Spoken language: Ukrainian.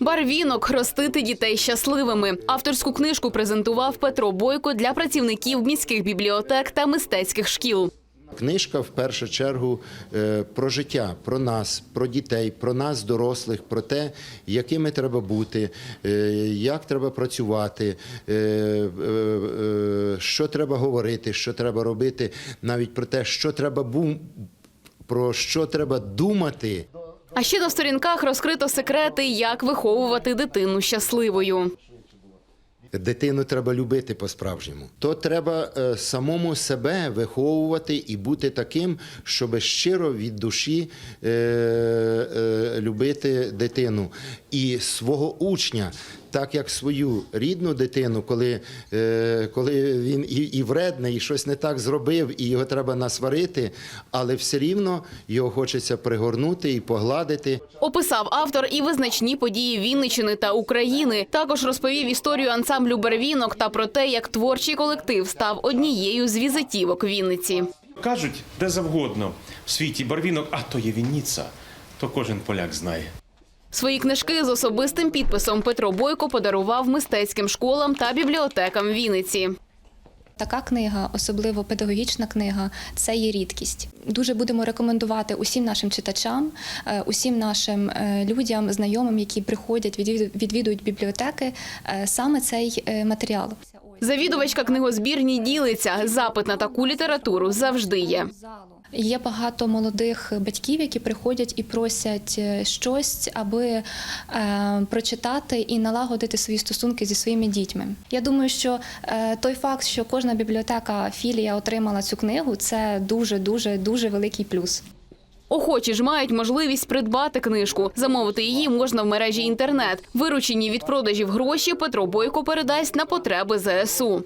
Барвінок ростити дітей щасливими. Авторську книжку презентував Петро Бойко для працівників міських бібліотек та мистецьких шкіл. Книжка в першу чергу е, про життя, про нас, про дітей, про нас, дорослих, про те, якими треба бути, е, як треба працювати, е, що треба говорити, що треба робити, навіть про те, що треба бу- про що треба думати. А ще на сторінках розкрито секрети, як виховувати дитину щасливою. Дитину треба любити по-справжньому. То треба е, самому себе виховувати і бути таким, щоб щиро від душі е, е, любити дитину і свого учня. Так як свою рідну дитину, коли, е, коли він і, і вредний, і щось не так зробив, і його треба насварити, але все рівно його хочеться пригорнути і погладити. Описав автор і визначні події Вінничини та України. Також розповів історію ансамблю Барвінок та про те, як творчий колектив став однією з візитівок Вінниці. Кажуть, де завгодно в світі барвінок, а то є Вінниця, то кожен поляк знає. Свої книжки з особистим підписом Петро Бойко подарував мистецьким школам та бібліотекам Вінниці. Така книга, особливо педагогічна книга, це є рідкість. Дуже будемо рекомендувати усім нашим читачам, е, усім нашим е, людям, знайомим, які приходять, відвіду- відвідують бібліотеки, е, саме цей матеріал. Завідувачка книгозбірні ділиться. Запит на таку літературу завжди є. Є багато молодих батьків, які приходять і просять е, щось, аби е, прочитати і налагодити свої стосунки зі своїми дітьми. Я думаю, що е, той факт, що кожна бібліотека філія отримала цю книгу, це дуже дуже дуже великий плюс. Охочі ж мають можливість придбати книжку. Замовити її можна в мережі інтернет. Виручені від продажів гроші Петро Бойко передасть на потреби ЗСУ.